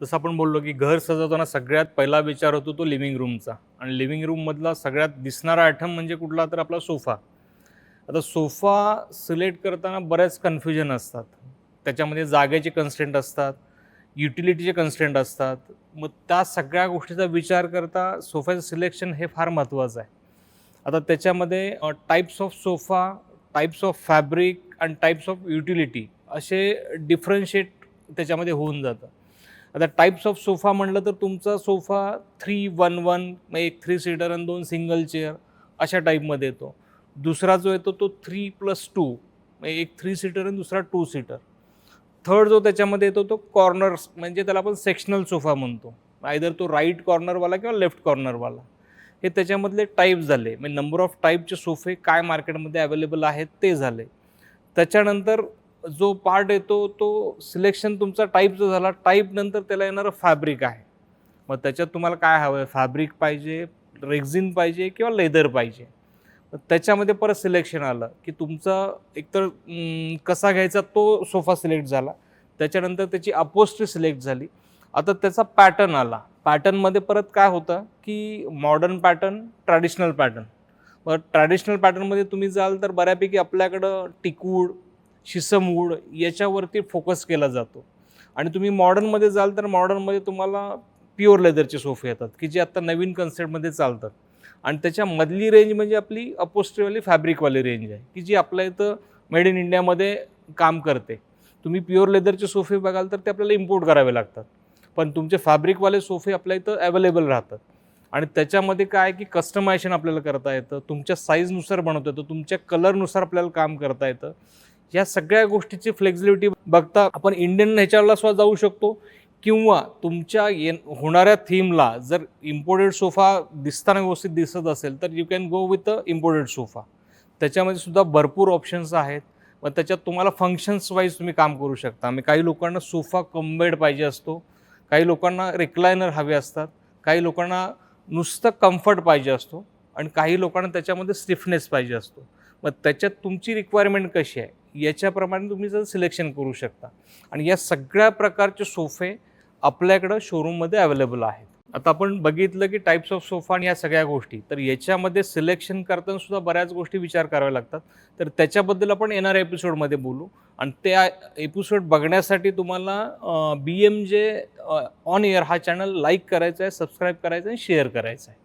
जसं आपण बोललो की घर सजवताना सगळ्यात पहिला विचार होतो तो लिव्हिंग रूमचा आणि लिव्हिंग रूममधला सगळ्यात दिसणारा आयटम म्हणजे कुठला तर आपला सोफा. आता सोफा सिलेक्ट करताना बऱ्याच कन्फ्युजन असतात. त्याच्यामध्ये जागेचे कन्स्टेंट असतात युटिलिटीचे कन्स्टेंट असतात. मग त्या सगळ्या गोष्टीचा विचार करता सोफ्याचं सिलेक्शन हे फार महत्त्वाचं आहे. आता त्याच्यामध्ये types of sofa types of fabric आणि टाईप्स ऑफ युटिलिटी असे डिफरन्शिएट त्याच्यामध्ये होऊन जातं. आता टाईप्स ऑफ सोफा म्हटलं तर तुमचा सोफा थ्री वन वन मग एक थ्री सीटर आणि दोन सिंगल चेअर अशा टाईपमध्ये येतो. दुसरा जो येतो तो थ्री प्लस टू एक थ्री सीटर आणि दुसरा टू सीटर थर्ड जो त्याच्यामध्ये येतो तो कॉर्नर्स म्हणजे त्याला आपण सेक्शनल सोफा म्हणतो. आयदर तो राईट कॉर्नरवाला किंवा लेफ्ट कॉर्नरवाला हे त्याच्यामधले टाईप झाले. म्हणजे नंबर ऑफ टाईपचे सोफे काय मार्केटमध्ये अवेलेबल आहेत ते झाले. त्याच्यानंतर जो पार्ट येतो तो सिलेक्शन तुमचा टाईप जो झाला. टाईप नंतर त्याला येणारं फॅब्रिक आहे. मग त्याच्यात तुम्हाला काय हवं आहे फॅब्रिक पाहिजे रेक्झिन पाहिजे किंवा लेदर पाहिजे. त्याच्यामध्ये परत सिलेक्शन आलं की तुमचा एकतर कसा घ्यायचा तो सोफा सिलेक्ट झाला. त्याच्यानंतर त्याची अपोस्ट्री सिलेक्ट झाली. आता त्याचा पॅटर्न आला. पॅटर्नमध्ये परत काय होतं की मॉडर्न पॅटर्न ट्रॅडिशनल पॅटर्न मग ट्रॅडिशनल पॅटर्नमध्ये तुम्ही जाल तर बऱ्यापैकी आपल्याकडं टिकूड शिसमवूड याच्यावरती फोकस केला जातो. आणि तुम्ही मॉडर्नमध्ये जाल तर मॉडर्नमध्ये तुम्हाला प्युअर लेदरचे सोफे येतात की जे आत्ता नवीन कन्सेप्टमध्ये चालतात. आणि त्याच्यामधली रेंज म्हणजे आपली अपोस्ट्रीवाली फॅब्रिकवाली रेंज आहे की जी आपल्या इथं मेड इन इंडियामध्ये काम करते. तुम्ही प्युअर लेदरचे सोफे बघाल तर ते आपल्याला इम्पोर्ट करावे लागतात. पण तुमचे फॅब्रिकवाले सोफे आपल्या इथं अवेलेबल राहतात. आणि त्याच्यामध्ये काय की कस्टमायझेशन आपल्याला करता येतं तुमच्या साईजनुसार बनवता येतं तुमच्या कलरनुसार आपल्याला काम करता येतं. या सगळ्या गोष्टीची फ्लेक्झिबिलिटी बघता आपण इंडियन ह्याच्याला सुद्धा जाऊ शकतो. किंवा तुमच्या ये होणाऱ्या थीमला जर इम्पोर्टेड सोफा दिसताना व्यवस्थित दिसत असेल तर you can go with a imported sofa त्याच्यामध्ये सुद्धा भरपूर ऑप्शन्स आहेत. मग त्याच्यात तुम्हाला फंक्शन्स वाईज तुम्ही काम करू शकता. मी काही लोकांना सोफा कम्बेड पाहिजे असतो. काही लोकांना रिक्लायनर हवे असतात. काही लोकांना नुसतं कम्फर्ट पाहिजे असतो. आणि काही लोकांना त्याच्यामध्ये स्टिफनेस पाहिजे असतो. मग त्याच्यात तुमची रिक्वायरमेंट कशी आहे? याच्याप्रमाणे तुम्ही जर सिलेक्शन करू शकता. आणि या सगळ्या प्रकारचे सोफे आपल्याकडं शोरूममध्ये अवेलेबल आहेत. आता आपण बघितलं की टाईप्स ऑफ सोफा आणि या सगळ्या गोष्टी. तर याच्यामध्ये सिलेक्शन करताना सुद्धा बऱ्याच गोष्टी विचार कराव्या लागतात. तर त्याच्याबद्दल आपण येणाऱ्या एपिसोडमध्ये बोलू. आणि त्या एपिसोड बघण्यासाठी तुम्हाला B M J on air हा चॅनल लाईक करायचा आहे सबस्क्राईब करायचा आहे आणि शेअर करायचा आहे.